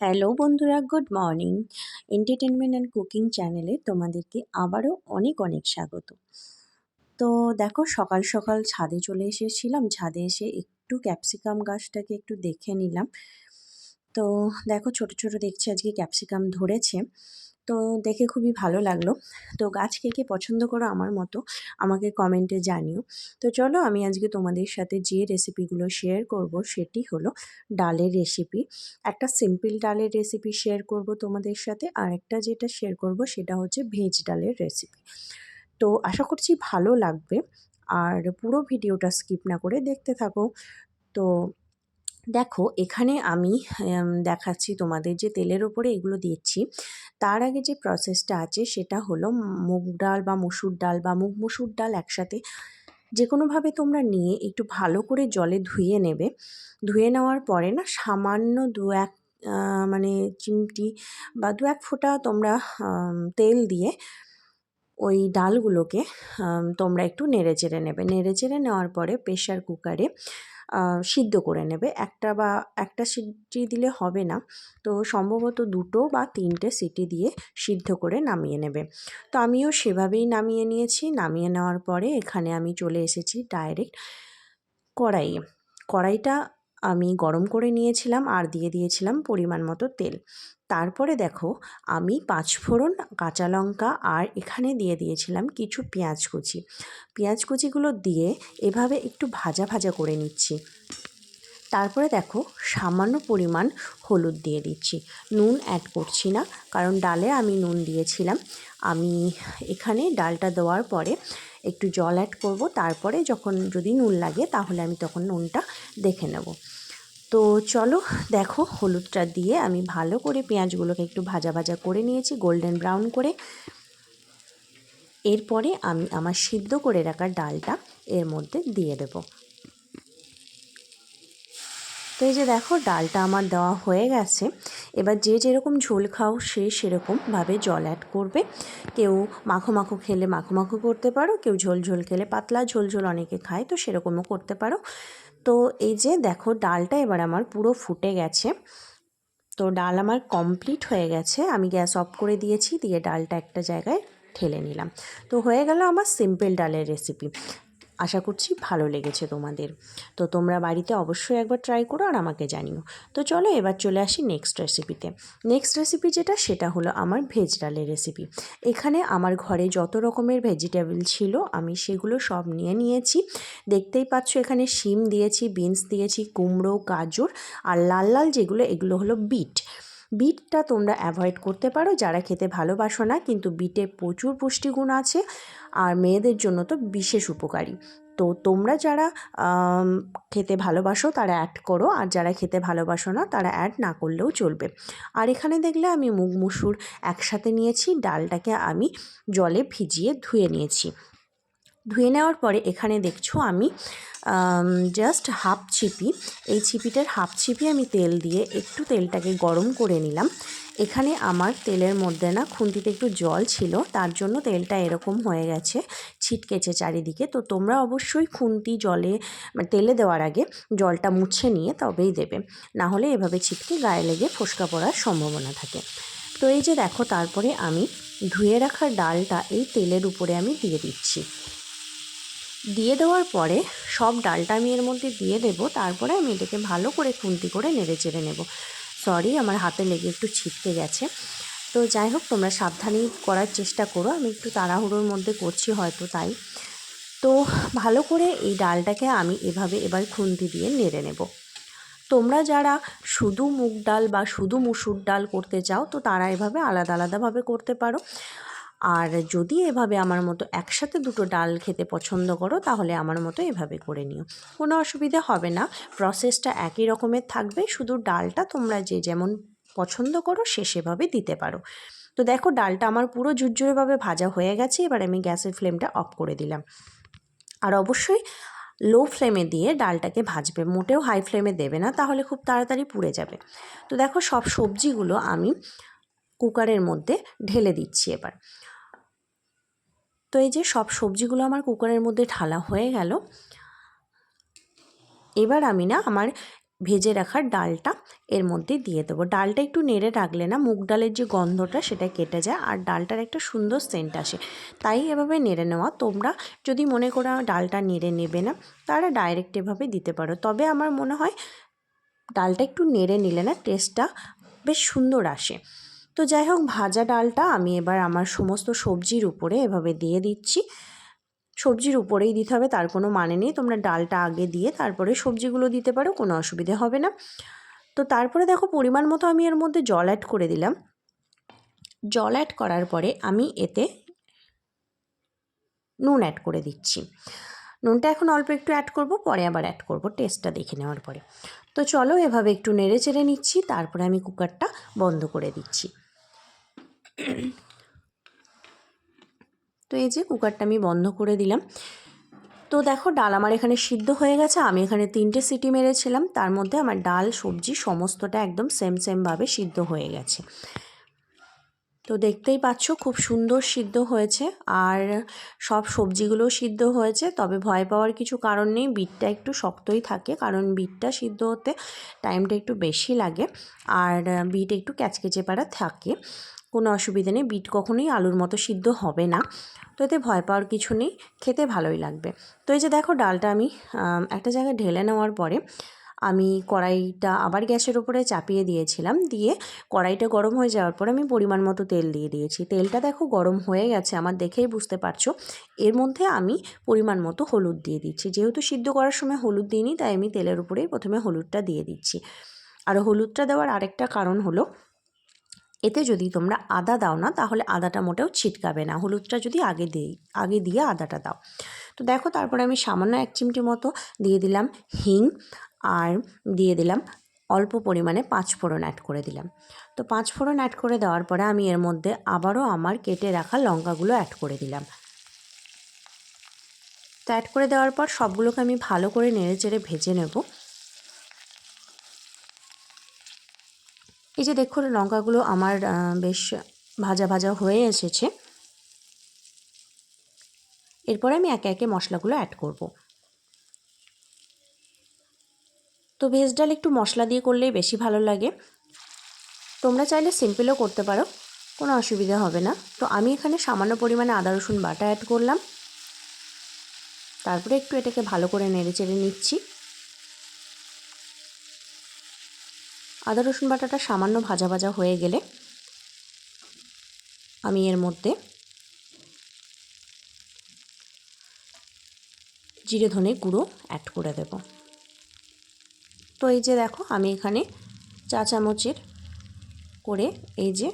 Hello বন্ধুরা, good morning. Entertainment and cooking চ্যানেলে তোমাদেরকে আবারও অনেক অনেক স্বাগত। তো দেখো, সকাল সকাল ছাদে চলে এসেছিলাম। ছাদে এসে একটু ক্যাপসিকাম গাছটাকে একটু দেখে নিলাম। তো দেখো, ছোট ছোট দেখছি আজকে ক্যাপসিকাম ধরেছে। তো দেখে খুবই ভালো লাগল। তো গাছ কে কে পছন্দ করো আমার মতো আমাকে কমেন্টে জানিও। তো চলো আমি আজকে তোমাদের সাথে যে রেসিপিগুলো শেয়ার করব সেটি হলো ডালের রেসিপি একটা সিম্পল ডালের রেসিপি শেয়ার করব তোমাদের সাথে আর একটা যেটা শেয়ার করব সেটা হচ্ছে ভেজ ডালের রেসিপি তো আশা করছি ভালো লাগবে আর পুরো ভিডিওটা স্কিপ না করে দেখতে থাকো। তো দেখো, এখানে আমি দেখাচ্ছি তোমাদের যে তেলের ওপরে এগুলো দিচ্ছি। তার আগে যে প্রসেসটা আছে সেটা হলো মুগ ডাল বা মসুর ডাল বা মুগ মসুর ডাল একসাথে যে কোনোভাবে তোমরা নিয়ে একটু ভালো করে জলে ধুয়ে নেবে। ধুয়ে নেওয়ার পরে না সামান্য দু এক মানে চিমটি বা দু এক ফোঁটা তোমরা তেল দিয়ে ওই ডালগুলোকে তোমরা একটু নেড়ে চেড়ে নেবে। নেড়ে চেড়ে নেওয়ার পরে প্রেশার কুকারে সিদ্ধ করে নেবে। একটা বা, একটা সিটি দিলে হবে না। তো সম্ভবত দুটো বা তিনটে সিটি দিয়ে সিদ্ধ করে নামিয়ে নেবে। তো আমিও সেভাবেই নামিয়ে নিয়েছি। নামিয়ে নেওয়ার পরে এখানে আমি চলে এসেছি ডাইরেক্ট কড়াইয়ে। কড়াইটা আমি গরম করে নিয়েছিলাম আর দিয়ে দিয়েছিলাম পরিমাণ মতো তেল। তারপরে দেখো, আমি পাঁচফোড়ন কাঁচা লঙ্কা আর এখানে দিয়ে দিয়েছিলাম কিছু পেঁয়াজ কুচি। পেঁয়াজ কুচিগুলো দিয়ে এভাবে একটু ভাজা ভাজা করে নিচ্ছি। তারপরে দেখো, সামান্য পরিমাণ হলুদ দিয়ে দিচ্ছি। নুন অ্যাড করছি না, কারণ ডালে আমি নুন দিয়েছিলাম। আমি এখানে ডালটা দেওয়ার পরে একটু জল অ্যাড করব। তারপরে যখন যদি নুন লাগে, তাহলে আমি তখন নুনটা দেখে নেব। তো চলো দেখো হলুদটা দিয়ে আমি ভালো করে পেঁয়াজগুলোকে একটু ভাজা ভাজা করে নিয়েছি গোল্ডেন ব্রাউন করে। এরপরে আমি আমার সিদ্ধ করে রাখা ডালটা এর মধ্যে দিয়ে দেব। তো এই যে দেখো, ডালটা আমার দেওয়া হয়ে গেছে। এবার যে যেরকম ঝোল খাও, সে সেরকমভাবে জল অ্যাড করবে। কেউ মাখো মাখো খেলে মাখো মাখো করতে পারো, কেউ ঝোল ঝোল খেলে পাতলা ঝোল ঝোল অনেকে খায়, তো সেরকমও করতে পারো। তো এই যে দেখো, ডালটা এবার আমার পুরো ফুটে গেছে। তো ডাল আমার কমপ্লিট হয়ে গেছে। আমি গ্যাস অফ করে দিয়েছি, দিয়ে ডালটা একটা জায়গায় ঠেলে নিলাম। তো হয়ে গেল আমার সিম্পল ডালের রেসিপি আশা করছি ভালো লেগেছে তোমাদের। তো তোমরা বাড়িতে অবশ্যই একবার ট্রাই করো আর আমাকে জানিও। তো চলো এবার চলে আসি নেক্সট রেসিপিতে নেক্সট রেসিপি যেটা, সেটা হলো আমার ভেজ ডালের রেসিপি এখানে আমার ঘরে যত রকমের ভেজিটেবল ছিল, আমি সেগুলো সব নিয়ে নিয়েছি। দেখতেই পাচ্ছ এখানে শিম দিয়েছি বিনস দিয়েছি, কুমড়ো, গাজর আর লাল লাল যেগুলো, এগুলো হলো বিট বিটটা তোমরা অ্যাভয়েড করতে পারো। যারা খেতে ভালোবাসো না, কিন্তু বিটে প্রচুর পুষ্টিগুণ আছে আর মেয়েদের জন্য তো বিশেষ উপকারী। তো তোমরা যারা খেতে ভালোবাসো, তারা অ্যাড করো, আর যারা খেতে ভালোবাসো না, তারা অ্যাড না করলেও চলবে। আর এখানে দেখলে আমি মুগ মুসুর একসাথে নিয়েছি, ডালটাকে আমি জলে ভিজিয়ে ধুয়ে নিয়েছি। ধুয়ে নেওয়ার পরে এখানে দেখছ আমি জাস্ট হাফ ছিপি এই ছিপিটার হাফ ছিপি আমি তেল দিয়ে একটু তেলটাকে গরম করে নিলাম। এখানে আমার তেলের মধ্যে না খুন্তিতে একটু জল ছিল, তার জন্য তেলটা এরকম হয়ে গেছে, ছিটকেছে চারিদিকে। তো তোমরা অবশ্যই খুন্তি জলে মানে তেলে দেওয়ার আগে জলটা মুছে নিয়ে তবেই দেবে। না হলে এভাবে ছিটকে গায়ে লেগে ফোসকা পড়ার সম্ভাবনা থাকে। তো এই যে দেখো, তারপরে আমি ধুয়ে রাখা ডালটা এই তেলের উপরে আমি দিয়ে দিচ্ছি। দিয়ে দেওয়ার পরে সব ডালটা আমি এর মধ্যে দিয়ে দেবো। তারপরে আমি এটাকে ভালো করে খুন্তি করে নেড়ে চেড়ে নেব। সরি আমার হাতে লেগে একটু ছিটকে গেছে। তো যাই হোক, তোমরা সাবধানেই করার চেষ্টা করো। আমি একটু তাড়াহুড়োর মধ্যে করছি হয়তো তাই। তো ভালো করে এই ডালটাকে আমি এভাবে এবার খুন্তি দিয়ে নেড়ে নেব। তোমরা যারা শুধু মুগ ডাল বা শুধু মুসুর ডাল করতে চাও, তো তারা এভাবে আলাদা আলাদাভাবে করতে পারো। আর যদি এভাবে আমার মতো একসাথে দুটো ডাল খেতে পছন্দ করো, তাহলে আমার মতো এভাবে করে নিও। কোনো অসুবিধা হবে না। প্রসেসটা একই রকমের থাকবে। শুধু ডালটা তোমরা যে যেমন পছন্দ করো, সে সেভাবে দিতে পারো। তো দেখো, ডালটা আমার পুরো ঝুরঝুরেভাবে ভাজা হয়ে গেছে। এবার আমি গ্যাসের ফ্লেমটা অফ করে দিলাম। আর অবশ্যই লো ফ্লেমে দিয়ে ডালটাকে ভাজবে। মোটেও হাই ফ্লেমে দেবে না, তাহলে খুব তাড়াতাড়ি পুড়ে যাবে। তো দেখো, সব সবজিগুলো আমি কুকারের মধ্যে ঢেলে দিচ্ছি এবার। তো এই যে সব সবজিগুলো আমার কুকারের মধ্যে ঢালা হয়ে গেল। এবার আমি না আমার ভেজে রাখার ডালটা এর মধ্যে দিয়ে দেবো। ডালটা একটু নেড়ে রাখলে না মুগ ডালের যে গন্ধটা সেটা কেটে যায় আর ডালটার একটা সুন্দর সেন্ট আসে। তাই এভাবে নেড়ে নেওয়া। তোমরা যদি মনে করো ডালটা নেড়ে নেবে না, তারা ডাইরেক্ট এভাবে দিতে পারো। তবে আমার মনে হয় ডালটা একটু নেড়ে নিলে না টেস্টটা বেশ সুন্দর আসে। তো যাই হোক, ভাজা ডালটা আমি এবার আমার সমস্ত সবজির উপরে এভাবে দিয়ে দিচ্ছি। সবজির উপরেই দিতে হবে, তার কোনো মানে নেই। তোমরা ডালটা আগে দিয়ে তারপরে সবজিগুলো দিতে পারো, কোনো অসুবিধে হবে না। তো তারপরে দেখো, পরিমাণ মতো আমি এর মধ্যে জল অ্যাড করে দিলাম। জল অ্যাড করার পরে আমি এতে নুন অ্যাড করে দিচ্ছি। নুনটা এখন অল্প একটু অ্যাড করব, পরে আবার অ্যাড করব টেস্টটা দেখে নেওয়ার পরে। তো চলো, এভাবে একটু নেড়ে চেড়ে নিচ্ছি, তারপরে আমি কুকারটা বন্ধ করে দিচ্ছি। তো এই যে কুকারটা আমি বন্ধ করে দিলাম। তো দেখো, ডাল আমার এখানে সিদ্ধ হয়ে গেছে। আমি এখানে তিনটে সিটি মেরেছিলাম। তার মধ্যে আমার ডাল, সবজি সমস্তটা একদম সেম সেমভাবে সিদ্ধ হয়ে গেছে। তো দেখতেই পাচ্ছ, খুব সুন্দর সিদ্ধ হয়েছে। আর সব সবজিগুলোও সিদ্ধ হয়েছে। তবে ভয় পাওয়ার কিছু কারণ নেই। বিটটা একটু শক্তই থাকে, কারণ বিটটা সিদ্ধ হতে টাইমটা একটু বেশি লাগে। আর বিট একটু ক্যাচকেচে পাড়া থাকে। কোনো অসুবিধে নেই, বিট কখনোই আলুর মতো সিদ্ধ হবে না। তো এতে ভয় পাওয়ার কিছু নেই, খেতে ভালোই লাগবে। তো এই যে দেখো ডালটা আমি একটা জায়গায় ঢেলে নেওয়ার পরে আমি কড়াইটা আবার গ্যাসের উপরে চাপিয়ে দিয়েছিলাম, দিয়ে কড়াইটা গরম হয়ে যাওয়ার পর আমি পরিমাণ মতো তেল দিয়ে দিয়েছি। তেলটা দেখো গরম হয়ে গেছে, আমার দেখেই বুঝতে পারছ। এর মধ্যে আমি পরিমাণ মতো হলুদ দিয়ে দিচ্ছি। যেহেতু সিদ্ধ করার সময় হলুদ দিইনি, তাই আমি তেলের উপরেই প্রথমে হলুদটা দিয়ে দিচ্ছি। আর হলুদটা দেওয়ার আরেকটা কারণ হলো এতে যদি তোমরা আদা দাও না, তাহলে আদাটা মোটেও ছিটকাবে না। হলুদটা যদি আগে দিই আগে দিয়ে আদাটা দাও। তো দেখো, তারপরে আমি সামান্য এক চিমটি মতো দিয়ে দিলাম হিং আর দিয়ে দিলাম অল্প পরিমাণে পাঁচ ফোড়ন অ্যাড করে দিলাম। তো পাঁচ ফোড়ন অ্যাড করে দেওয়ার পরে আমি এর মধ্যে আবারও আমার কেটে রাখা লঙ্কাগুলো অ্যাড করে দিলাম। তো অ্যাড করে দেওয়ার পর সবগুলোকে আমি ভালো করে নেড়ে চেড়ে ভেজে নেব। এই যে দেখুন, লঙ্কাগুলো আমার বেশ ভাজা ভাজা হয়ে এসেছে। এরপরে আমি একে একে মশলাগুলো অ্যাড করব। তো ভেজ ডাল একটু মশলা দিয়ে করলেই বেশি ভালো লাগে। তোমরা চাইলে সিম্পলও করতে পারো, কোনো অসুবিধা হবে না। তো আমি এখানে সামান্য পরিমাণে আদা, রসুন বাটা অ্যাড করলাম। তারপরে একটু এটাকে ভালো করে নেড়ে চেড়ে নিচ্ছি। আদা, রসুন বাটাটা সামান্য ভাজা ভাজা হয়ে গেলে আমি এর মধ্যে জিরে ধনে গুঁড়ো অ্যাড করে দেব। তো এই যে দেখো, আমি এখানে চা চামচের করে এই যে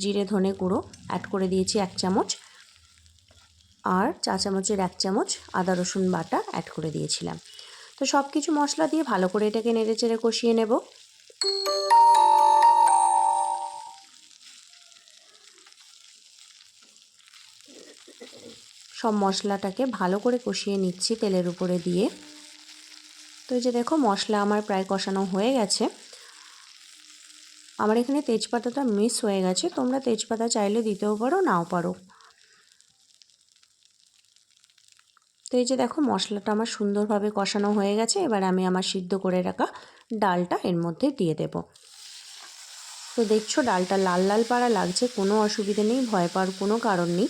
জিরে ধনে গুঁড়ো অ্যাড করে দিয়েছি এক চামচ আর চা চামচের এক চামচ আদা, রসুন বাটা অ্যাড করে দিয়েছিলাম। তো সব কিছু মশলা দিয়ে ভালো করে এটাকে নেড়ে চেড়ে কষিয়ে নেব। সব মশলাটাকে ভালো করে কষিয়ে নিচ্ছি তেলের উপরে দিয়ে। তো এই যে দেখো মশলা আমার প্রায় কষানো হয়ে গেছে। আমার এখানে তেজপাতাটা মিস হয়ে গেছে। তোমরা তেজপাতা চাইলে দিতেও পারো, নাও পারো। তো এই যে দেখো মশলাটা আমার সুন্দরভাবে কষানো হয়ে গেছে। এবার আমি আমার সিদ্ধ করে রাখা ডালটা এর মধ্যে দিয়ে দেব। তো দেখছ ডালটা লাল লাল পাড়া লাগছে, কোনো অসুবিধে নেই, ভয় পাওয়ার কোনো কারণ নেই।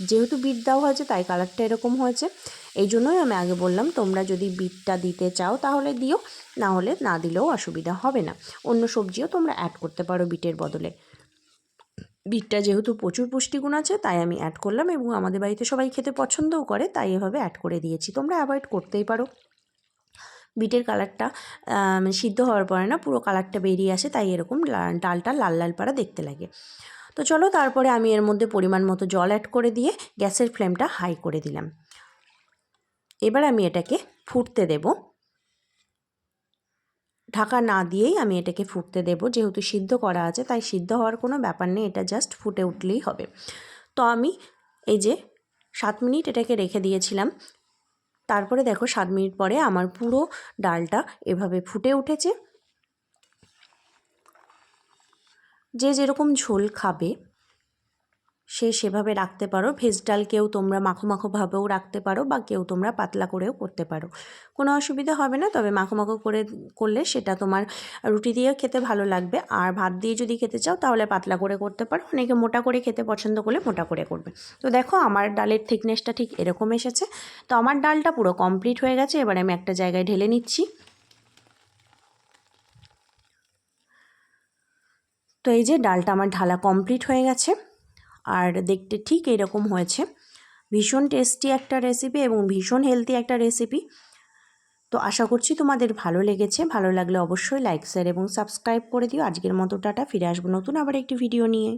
যেহেতু বিট দেওয়া হয়েছে, তাই কালারটা এরকম হয়েছে। এই জন্যই আমি আগে বললাম, তোমরা যদি বিটটা দিতে চাও তাহলে দিও, না হলে না দিলেও অসুবিধা হবে না। অন্য সবজিও তোমরা অ্যাড করতে পারো বিটের বদলে। বিটটা যেহেতু প্রচুর পুষ্টিগুণ আছে, তাই আমি অ্যাড করলাম এবং আমাদের বাড়িতে সবাই খেতে পছন্দও করে, তাই এভাবে অ্যাড করে দিয়েছি। তোমরা অ্যাভয়েড করতেই পারো। বিটের কালারটা সিদ্ধ হওয়ার পরে না পুরো কালারটা বেরিয়ে আসে, তাই এরকম ডালটা লাল লাল পাড়া দেখতে লাগে। তো চলো তারপরে আমি এর মধ্যে পরিমাণ মতো জল অ্যাড করে দিয়ে গ্যাসের ফ্লেমটা হাই করে দিলাম। এবার আমি এটাকে ফুটতে দেব। ঢাকা না দিয়েই আমি এটাকে ফুটতে দেব, যেহেতু সিদ্ধ করা আছে, তাই সিদ্ধ হওয়ার কোনো ব্যাপার নেই, এটা জাস্ট ফুটে উঠলেই হবে। তো আমি এই যে সাত মিনিট এটাকে রেখে দিয়েছিলাম তারপরে দেখো সাত মিনিট পরে আমার পুরো ডালটা এভাবে ফুটে উঠেছে। যে যেরকম ঝোল খাবে সে সেভাবে রাখতে পারো। ভেজ ডাল কেউ তোমরা মাখো মাখোভাবেও রাখতে পারো বা কেউ তোমরা পাতলা করেও করতে পারো। কোনো অসুবিধা হবে না, তবে মাখো মাখো করে করলে সেটা তোমার রুটি দিয়েও খেতে ভালো লাগবে। আর ভাত দিয়ে যদি খেতে চাও তাহলে পাতলা করে করতে পারো। অনেকে মোটা করে খেতে পছন্দ করলে মোটা করে করবে। তো দেখো আমার ডালের থিকনেসটা ঠিক এরকম এসেছে। তো আমার ডালটা পুরো কমপ্লিট হয়ে গেছে। এবার আমি একটা জায়গায় ঢেলে নিচ্ছি। তো এই যে ডালটা আমার ঢালা কমপ্লিট হয়ে গেছে। আর দেখতে ঠিক এরকম হয়েছে। ভীষণ টেস্টি একটা রেসিপি এবং ভীষণ হেলদি একটা রেসিপি তো আশা করছি তোমাদের ভালো লেগেছে। ভালো লাগলে অবশ্যই লাইক শেয়ার এবং সাবস্ক্রাইব করে দিও। আজকের মতো টাটা। ফিরে আসব নতুন আবার একটি ভিডিও নিয়ে।